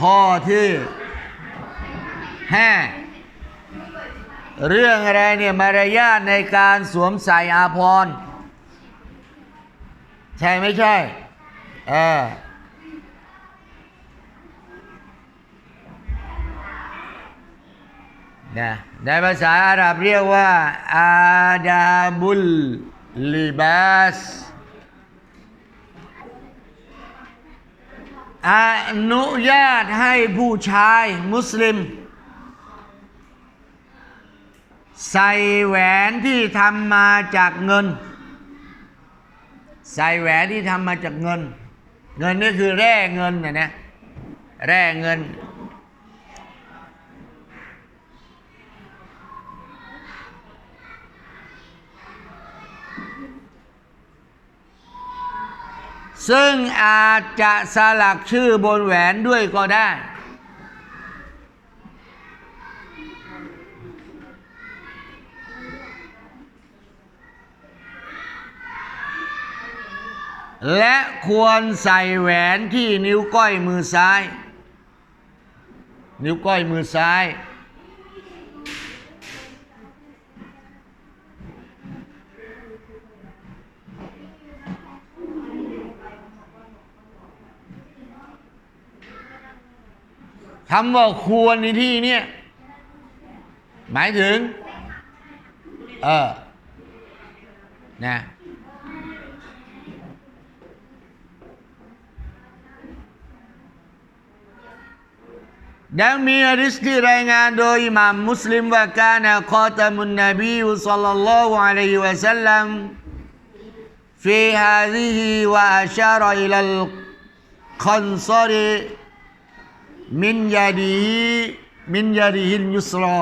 ข้อที่ห้าเรื่องอะไรเนี่ยมารยาทในการสวมใส่อาภรณ์ใช่ไม่ใช่เออนะในภาษาอาหรับเรียกว่าอาดาบุลลิบาส อนุญาตให้ผู้ชายมุสลิม ใส่แหวนที่ทำมาจากเงิน ใส่แหวนที่ทำมาจากเงิน เงินนี่คือแร่เงินนะนะแร่เงิน ซึ่งอาจจะสลักชื่อบนแหวนด้วยก็ได้ และควรใส่แหวนที่นิ้วก้อยมือซ้าย นิ้วก้อยมือซ้าย คำว่าควรในที่เนี่ยหมายถึง เออ นะ ดังมีฮะดิษที่รายงานโดยอิหม่ามมุสลิมว่าการะคอตามุนนบีสัลลัลลอฮุอะลัยฮิวะสัลลัม في هذه وأشار إلى มินยาดีมินยาดีฮิลยุสรอ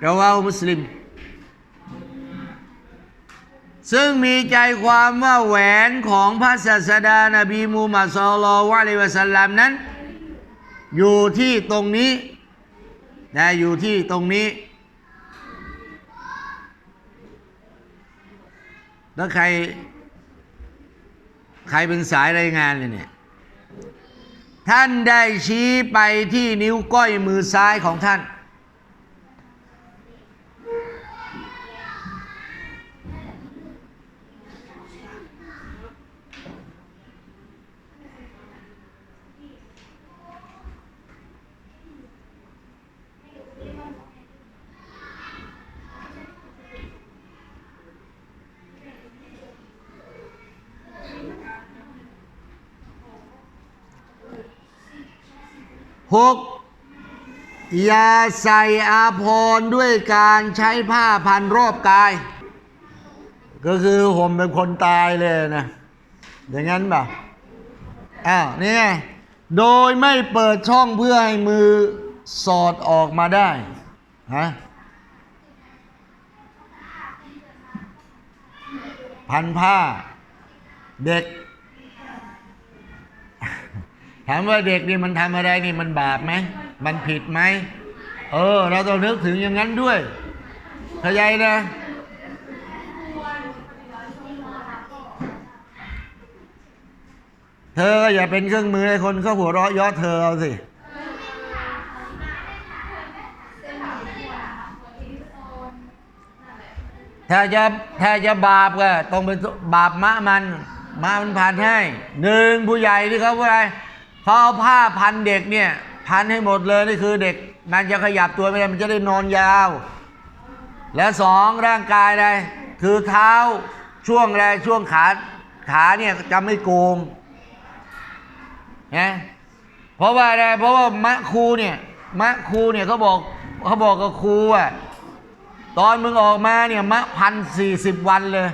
เราว่ามุสลิม ซึ่งมีใจความว่าแหวนของพระศาสดานบีมูฮัมมัดสลลวะลิวะสัลลัมนั้น อยู่ที่ตรงนี้นะอยู่ที่ตรงนี้ แล้วใคร ใครเป็นสายรายงานเลยเนี่ย ท่านได้ชี้ไปที่นิ้วก้อยมือซ้ายของท่าน หกอย่าใส่อาภรณ์ด้วยการใช้ผ้าพันรอบกาย ก็คือผมเป็นคนตายเลยนะ อย่างนั้นป่ะอ้าวนี่ไงโดยไม่เปิดช่องเพื่อให้มือสอดออกมาได้ฮะพันผ้า เด็ก ถามว่าเด็กนี่มันทำอะไรนี่มันบาปไหมมันผิดไหมเออ เราต้องนึกถึงอย่างนั้นด้วยเข้าใจนะเธออย่าเป็นเครื่องมือให้คนเขาหัวเราะยาะเธอเอาสิถ้าจะถ้าจะบาปก็ต้องเป็นบาปมะมันมะมันพันให้หนึ่งผู้ใหญ่ที่เขาอะไร เขาเอาผ้าพันเด็กเนี่ย พันให้หมดเลยนี่คือเด็กมันจะขยับตัวไม่ได้มันจะได้นอนยาว และสองร่างกายอะไรคือเท้าช่วงอะไรช่วงขาขาเนี่ยจะไม่โกงนะเพราะว่าอะไรเพราะว่ามะครูเนี่ยมะครูเนี่ยเขาบอกเขาบอกกับครูอะตอนมึงออกมาเนี่ยมะพันสี่สิบวันเลย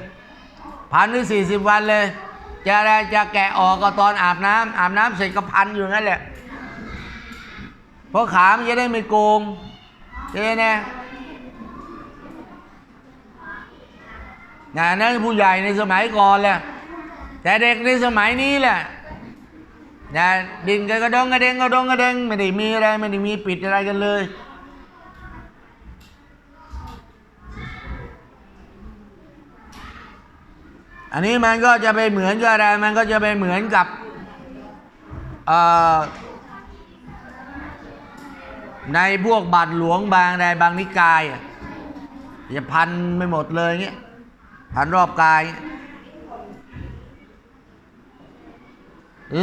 พันหรือสี่สิบวันเลย จะจะแกะออกก็ตอนอาบน้ำอาบน้ำเสร็จก็พันอยู่งั้นแหละเพราะขามันจะได้ไม่โกงเจ๊นะงานนั้นผู้ใหญ่ในสมัยก่อนแหละแต่เด็กในสมัยนี้แหละนะดินกันกระดองกระเด้งกระดองกระเด้งไม่ได้มีอะไรไม่ได้มีปิดอะไรกันเลย อันนี้มันก็จะไปเหมือนกับอะไร มันก็จะไปเหมือนกับในพวกบาทหลวงบางใดบางนิกายอะจะพันไม่หมดเลยเงี้ยพันรอบกาย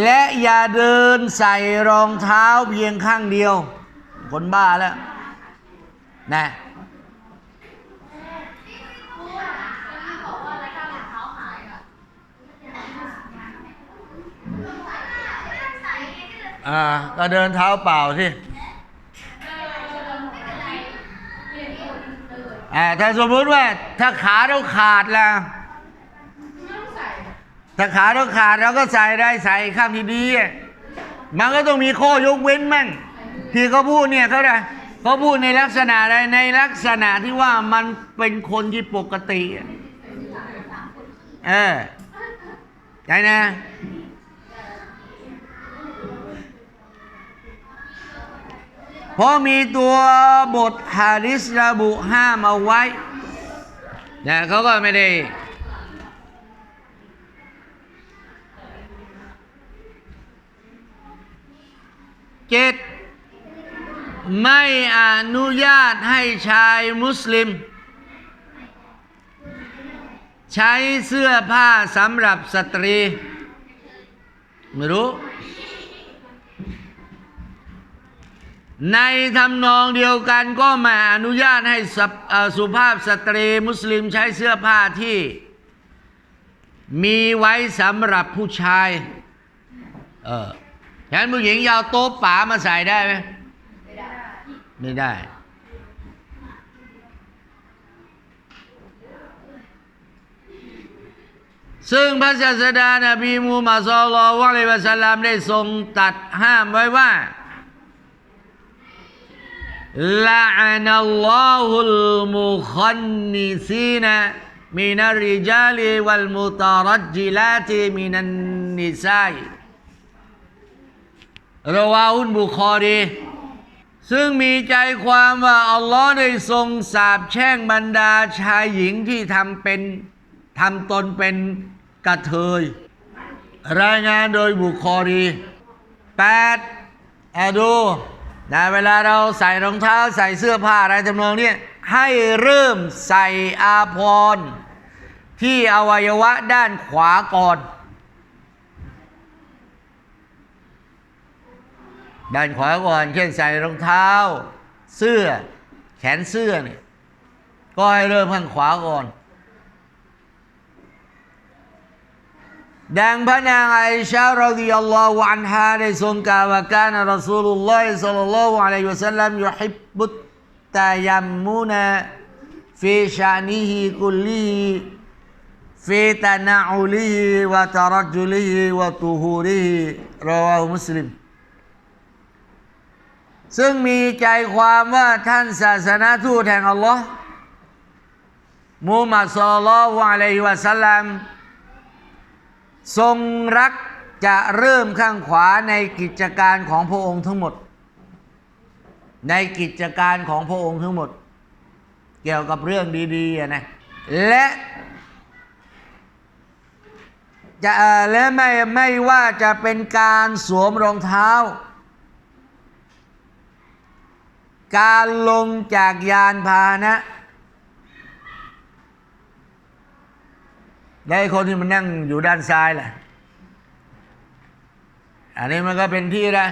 และอย่าเดินใส่รองเท้าเพียงข้างเดียว คนบ้าแล้วนะ อ่าก็เดินเท้าเปล่าสิอ่าถ้าสมมติว่าถ้าขาเราขาดล่ะถ้าขาเราขาดเราก็ใส่ได้ใส่ข้างที่ดีมันก็ต้องมีข้อยกเว้นมั่งที่เขาพูดเนี่ยเขาได้เขาพูดในลักษณะใดในลักษณะที่ว่ามันเป็นคนที่ปกติ เออใจนะ เพราะมีตัวบทฮาริสระบุห้ามเอาไว้นะเขาก็ไม่ได้เจ็ดไม่อนุญาตให้ชายมุสลิม ใช้เสื้อผ้าสำหรับสตรี ไม่รู้ ในทำนองเดียวกันก็มาอนุญาตให้ส,สุภาพสตรีมุสลิมใช้เสื้อผ้าที่ มีไว้สำหรับผู้ชาย เออฉะนั้นผู้หญิงอยาวโต๊ะป๋ามาใส่ได้ไหมไม่ได้ ซึ่งพระศาสดานบีมูฮัมมัดศ็อลลัลลอฮุอะลัยฮิวะสัลลัมได้ทรงตัดห้ามไว้ว่า لعن الله المخنثين من الرجال والمترجلات من النساء ราวาอุนบุคอรี ซึ่งมีใจความว่า อัลลอฮ์ได้ทรงสาปแช่งบรรดาชายหญิงที่ทำเป็นทำตนเป็นกระเทย รายงานโดยบุคอรีแปดอะดู นะเวลาเราใส่รองเท้าใส่เสื้อผ้าอะไรจำนองเนี้ยให้เริ่มใส่อาภรที่อวัยวะด้านขวาก่อน ด้านขวาก่อนเช่นใส่รองเท้า เสื้อแขนเสื้อเนี่ยก็ให้เริ่มข้างขวาก่อน ดังพระนางไอชารดิยัลลอฮุอันฮาได้ทรงกล่าวว่าการรอซูลุลลอฮิศ็อลลัลลอฮุอะลัยฮิวะสัลลัมยุฮิบบุตตายัมมุนะฟีชานิฮิกุลลิฮิฟีตานาอุลิฮิวะตารัจุลิฮิวะตูฮูริฮิรอวาฮุมุสลิมซึ่งมีใจความว่าท่านศาสนาทูตแห่งอัลลอฮ์มูฮัมมัดศ็อลลัลลอฮุอะลัยฮิวะสัลลัม ทรงรักจะเริ่มข้างขวาในกิจการของพระองค์ทั้งหมด ในกิจการของพระองค์ทั้งหมด เกี่ยวกับเรื่องดีๆนะและจะและไม่ไม่ว่าจะเป็นการสวมรองเท้า การลงจากยานพาหนะ แล้วไอ้คนที่มันนั่งอยู่ด้านซ้ายล่ะ อันนี้มันก็เป็นที่นะ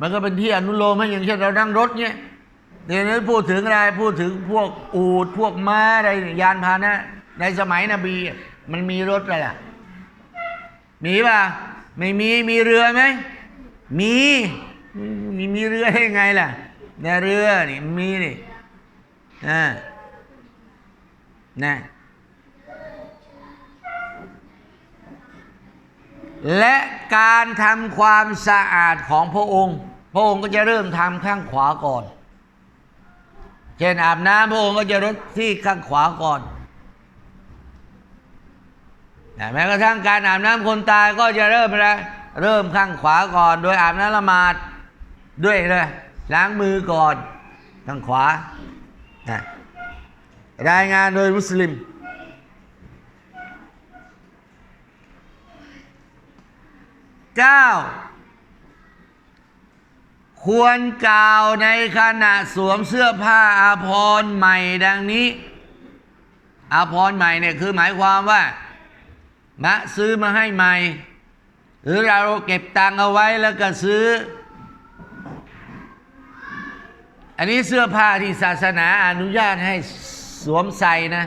มันก็เป็นที่อนุโลมให้อย่างเช่นเรานั่งรถเนี่ยเดี๋ยวนี้พูดถึงอะไรพูดถึงพวกอูดพวกม้าอะไรยานพาหนะ ในสมัยนบี มันมีรถอะไรล่ะ มีป่ะไม่มีมีเรือไหมมีมีมีเรือได้ไงล่ะเนี่ยเรือนี่มีนี่อ่านะ และการทำความสะอาดของพระองค์ พระองค์ก็จะเริ่มทำข้างขวาก่อน เช่นอาบน้ำพระองค์ก็จะรดที่ข้างขวาก่อนแม้กระทั่งการอาบน้ำคนตายก็จะเริ่มอะไรเริ่มข้างขวาก่อน โดยอาบน้ำละหมาดด้วยเลยล้างมือก่อน ข้างขวานะรายงานโดยมุสลิม เก้า ควรกล่าวในขณะสวมเสื้อผ้าอาภรณ์ใหม่ดังนี้ อาภรณ์ใหม่เนี่ยคือหมายความว่ามะซื้อมาให้ใหม่ หรือเราเก็บตังค์เอาไว้แล้วก็ซื้อ อันนี้เสื้อผ้าที่ศาสนาอนุญาตให้สวมใส่นะ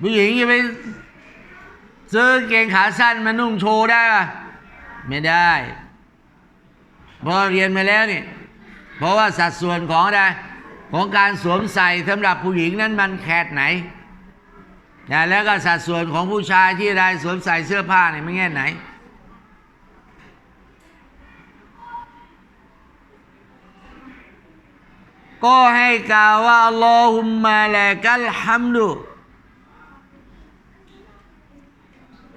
ผู้หญิงจะไปซื้อกางเกงขาสั้นมานุ่งโชว์ได้ปะไม่ได้เพราะเรียนมาแล้วนี่ เพราะว่าสัดส่วนของอะไรของการสวมใส่สำหรับผู้หญิงนั้นมันแคดไหนนะแล้วก็สัดส่วนของผู้ชายที่ได้สวมใส่เสื้อผ้าเนี่ยไม่แง่ไหน ก็ให้กล่าวว่าอัลลอฮุมมาลากัลฮัมดุ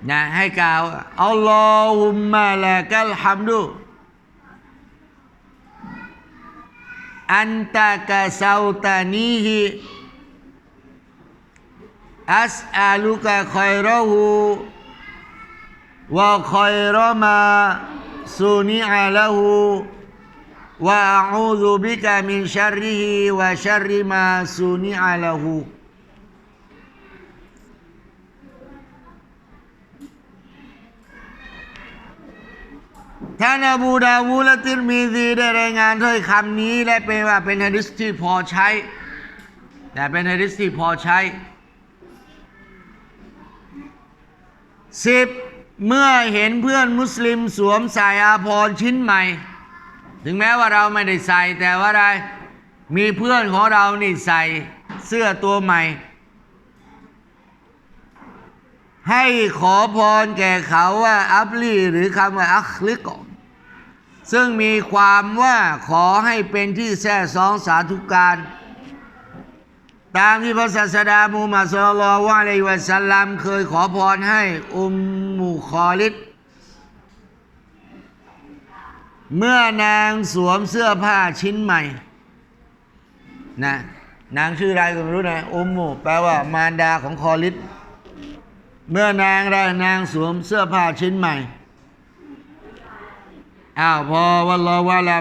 นะให้กล่าวอัลลอฮุมมาละกัลฮัมดุอันตะกะซาวตานีฮิอัสอาลุกะคอยรอหูวะคอยรอมาสุนิอาละหูวะอูซุบิกะมินชัรริฮิวะชัรริมาสุนิอาละหู ท่านอบูดาวูและติรมีซีได้รายงานถ้อยคำนี้ และเป็นว่าเป็นฮะดิษที่พอใช้ แต่เป็นฮะดิษที่พอใช้สิบเมื่อเห็นเพื่อนมุสลิมสวมใส่อาภรณ์ชิ้นใหม่ ถึงแม้ว่าเราไม่ได้ใส่แต่ว่าอะไรมีเพื่อนของเรานี่ใส่เสื้อตัวใหม่ ให้ขอพรแก่เขาว่าอัพลีหรือคำว่าอัคลิกอนซึ่งมีความว่าขอให้เป็นที่แท้สองสาธุการตามที่พระศาสดามูมมัดสุลลอฮุอะลัยฮิวะสัลลัมเคยขอพรให้อุมมุคอลิดเมื่อนางสวมเสื้อผ้าชิ้นใหม่นะนางชื่ออะไรก็ไม่รู้นะอุมมุแปลว่ามารดาของคอลิด เมื่อนางได้นางสวมเสื้อผ้าชิ้นใหม่อ้าวพอวันรอว่าลา